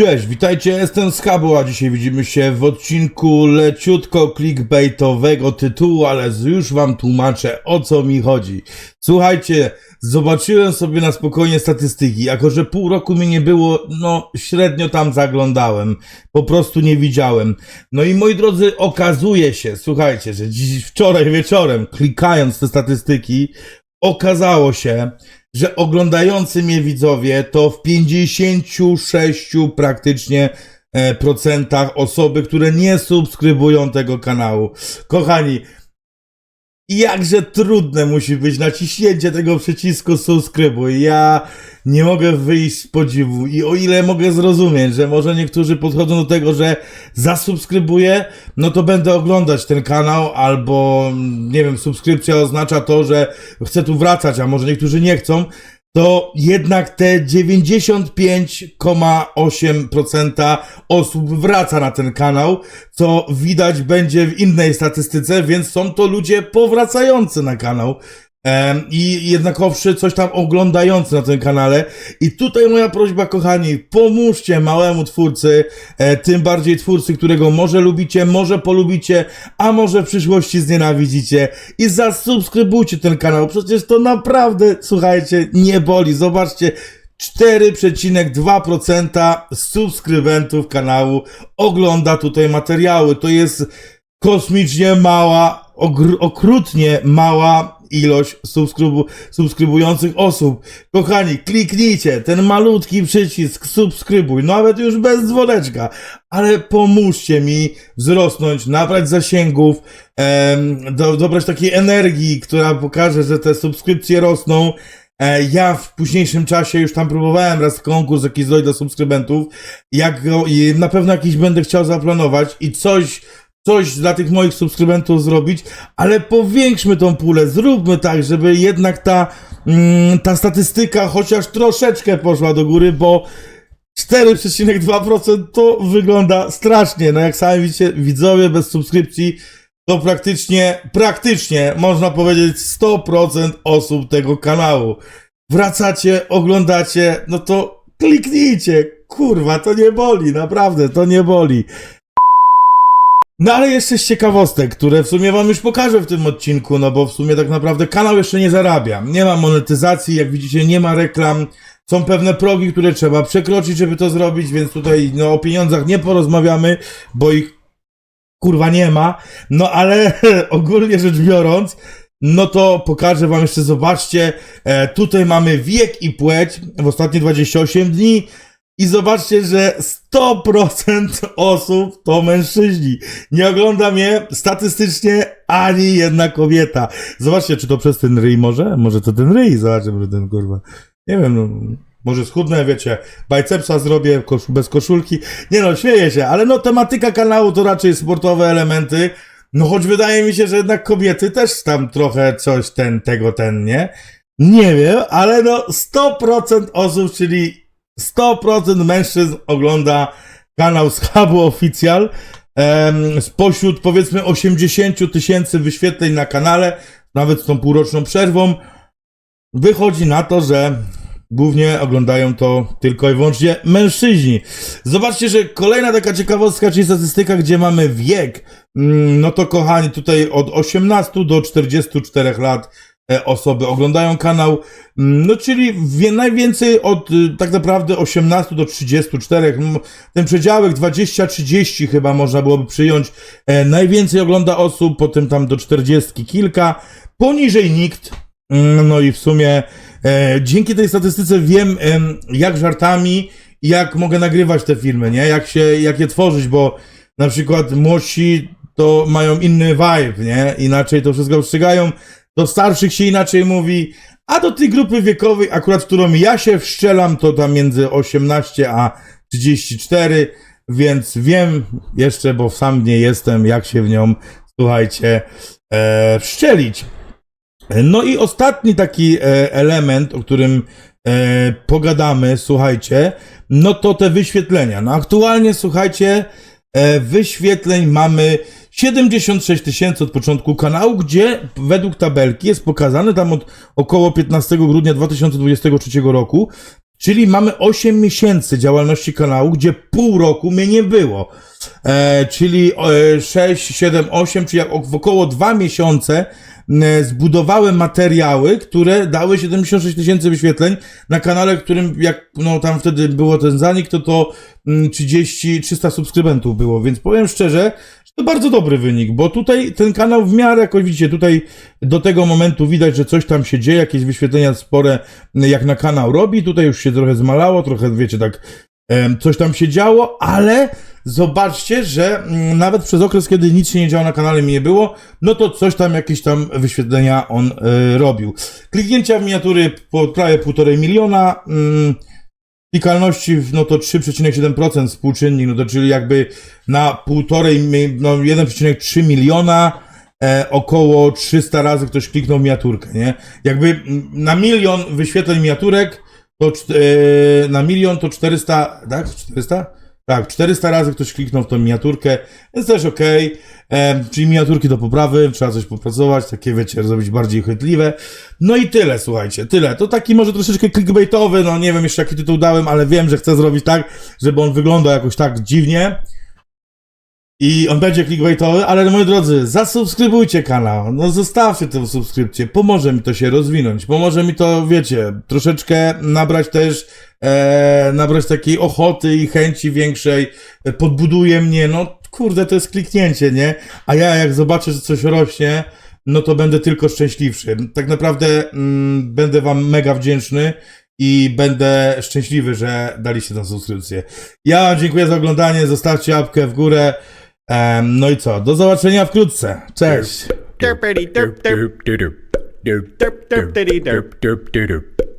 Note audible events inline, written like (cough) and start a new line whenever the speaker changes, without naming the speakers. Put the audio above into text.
Cześć, witajcie, jestem Hubu, a dzisiaj widzimy się w odcinku leciutko clickbaitowego tytułu, ale już wam tłumaczę o co mi chodzi. Słuchajcie, zobaczyłem sobie na spokojnie statystyki, jako że pół roku mi nie było, no średnio tam zaglądałem, po prostu nie widziałem. No i moi drodzy, okazuje się, słuchajcie, że dziś wczoraj wieczorem, klikając te statystyki, okazało się, że oglądający mnie widzowie to w 56 praktycznie e, procentach osoby, które nie subskrybują tego kanału. Kochani, jakże trudne musi być naciśnięcie tego przycisku subskrybuj. Ja nie mogę wyjść z podziwu i o ile mogę zrozumieć, że może niektórzy podchodzą do tego, że zasubskrybuję, no to będę oglądać ten kanał albo mm, nie wiem, subskrypcja oznacza to, że chcę tu wracać, a może niektórzy nie chcą, to jednak te 95,8% osób wraca na ten kanał, co widać będzie w innej statystyce, więc są to ludzie powracający na kanał. I jednakowszy coś tam oglądający na tym kanale. I tutaj moja prośba, kochani, pomóżcie małemu twórcy, e, tym bardziej twórcy, którego może lubicie, może polubicie, a może w przyszłości znienawidzicie. I zasubskrybujcie ten kanał, przecież to naprawdę, słuchajcie, nie boli. Zobaczcie, 4,2% subskrybentów kanału ogląda tutaj materiały. To jest kosmicznie mała, okrutnie mała ilość subskrybu- subskrybujących osób. Kochani, kliknijcie ten malutki przycisk subskrybuj, nawet już bez dzwoneczka, ale pomóżcie mi wzrosnąć, nabrać zasięgów, em, do, dobrać takiej energii, która pokaże, że te subskrypcje rosną. E, Ja w późniejszym czasie już tam próbowałem raz konkurs jakiś zrobić dla subskrybentów. Jak go, na pewno jakiś będę chciał zaplanować i coś, coś dla tych moich subskrybentów zrobić, ale powiększmy tą pulę, zróbmy tak, żeby jednak ta, mm, ta statystyka chociaż troszeczkę poszła do góry, bo 4,2% to wygląda strasznie. No jak sami widzicie, widzowie bez subskrypcji to praktycznie, praktycznie można powiedzieć 100% osób tego kanału. Wracacie, oglądacie, no to kliknijcie. Kurwa, to nie boli, naprawdę, to nie boli. No ale jeszcze z ciekawostek, które w sumie wam już pokażę w tym odcinku, no bo w sumie tak naprawdę kanał jeszcze nie zarabia. Nie ma monetyzacji, jak widzicie, nie ma reklam. Są pewne progi, które trzeba przekroczyć, żeby to zrobić, więc tutaj no, o pieniądzach nie porozmawiamy, bo ich kurwa nie ma. No ale (laughs) ogólnie rzecz biorąc, no to pokażę wam jeszcze, zobaczcie, e, tutaj mamy wiek i płeć w ostatnie 28 dni i zobaczcie, że 100% osób to mężczyźni. Nie ogląda mnie statystycznie ani jedna kobieta. Zobaczcie, czy to przez ten ryj może? Może to ten ryj, zobaczcie, może ten kurwa. Nie wiem, no, może schudnę, wiecie, bicepsa zrobię bez koszulki. Nie no, śmieję się, ale no tematyka kanału to raczej sportowe elementy. No choć wydaje mi się, że jednak kobiety też tam trochę coś ten, tego, ten, nie? Nie wiem, ale no 100% osób, czyli 100% mężczyzn ogląda kanał z Hubu Oficjal. Spośród powiedzmy 80 tysięcy wyświetleń na kanale, nawet z tą półroczną przerwą, wychodzi na to, że głównie oglądają to tylko i wyłącznie mężczyźni. Zobaczcie, że kolejna taka ciekawostka, czyli statystyka, gdzie mamy wiek. Mm, No to kochani, tutaj od 18 do 44 lat osoby oglądają kanał. Mm, No czyli wie, najwięcej od y, tak naprawdę 18 do 34. Mm, Ten przedziałek 20-30 chyba można byłoby przyjąć. E, Najwięcej ogląda osób, potem tam do 40 kilka. Poniżej nikt. Mm, No i w sumie e, dzięki tej statystyce wiem, em, jak żartami, jak mogę nagrywać te filmy, nie? Jak się, jak je tworzyć, bo na przykład młodsi to mają inny vibe, nie? Inaczej to wszystko wstrzygają. Do starszych się inaczej mówi, a do tej grupy wiekowej, akurat którą ja się wszczelam, to tam między 18 a 34, więc wiem jeszcze, bo sam nie jestem, jak się w nią, słuchajcie, e, wszczelić. No i ostatni taki e, element, o którym e, pogadamy, słuchajcie, no to te wyświetlenia. No aktualnie, słuchajcie, e, wyświetleń mamy 76 tysięcy od początku kanału, gdzie według tabelki jest pokazane tam od około 15 grudnia 2023 roku Czyli mamy 8 miesięcy działalności kanału, gdzie pół roku mnie nie było. E, czyli e, 6, 7, 8, czyli jak w około 2 miesiące zbudowałem materiały, które dały 76 tysięcy wyświetleń na kanale, którym jak no tam wtedy było ten zanik, to to mm, 30, 300 subskrybentów było, więc powiem szczerze, że to bardzo dobry wynik, bo tutaj ten kanał w miarę jakoś widzicie, tutaj do tego momentu widać, że coś tam się dzieje, jakieś wyświetlenia spore jak na kanał robi, tutaj już się trochę zmalało, trochę wiecie tak coś tam się działo, ale zobaczcie, że mm, nawet przez okres, kiedy nic się nie działo na kanale mi nie było, no to coś tam, jakieś tam wyświetlenia on y, robił. Kliknięcia w miniatury po prawie półtorej miliona, mm, klikalności no to 3,7% współczynnik, no to czyli jakby na półtorej, mi- no 1,3 miliona e, około 300 razy ktoś kliknął miniaturkę, nie? Jakby mm, na milion wyświetleń miniaturek to e, na milion to 400, tak? 400? Tak, 400 razy ktoś kliknął w tą miniaturkę, więc też okej. E, czyli miniaturki do poprawy, trzeba coś popracować, takie wiecie, zrobić bardziej chytliwe. No i tyle, słuchajcie, tyle. To taki może troszeczkę clickbaitowy, no nie wiem jeszcze jaki tytuł dałem, ale wiem, że chcę zrobić tak, żeby on wyglądał jakoś tak dziwnie. I on będzie clickbaitowy, ale moi drodzy, zasubskrybujcie kanał, no zostawcie tę subskrypcję, pomoże mi to się rozwinąć, pomoże mi to, wiecie, troszeczkę nabrać też, e, nabrać takiej ochoty i chęci większej, podbuduje mnie, no kurde, to jest kliknięcie, nie? A ja jak zobaczę, że coś rośnie, no to będę tylko szczęśliwszy. Tak naprawdę mm, będę wam mega wdzięczny i będę szczęśliwy, że daliście tę subskrypcję. Ja dziękuję za oglądanie, zostawcie łapkę w górę. Em, no i co? Do zobaczenia wkrótce. Cześć!
derp derp derp derp derp derp derp derp derp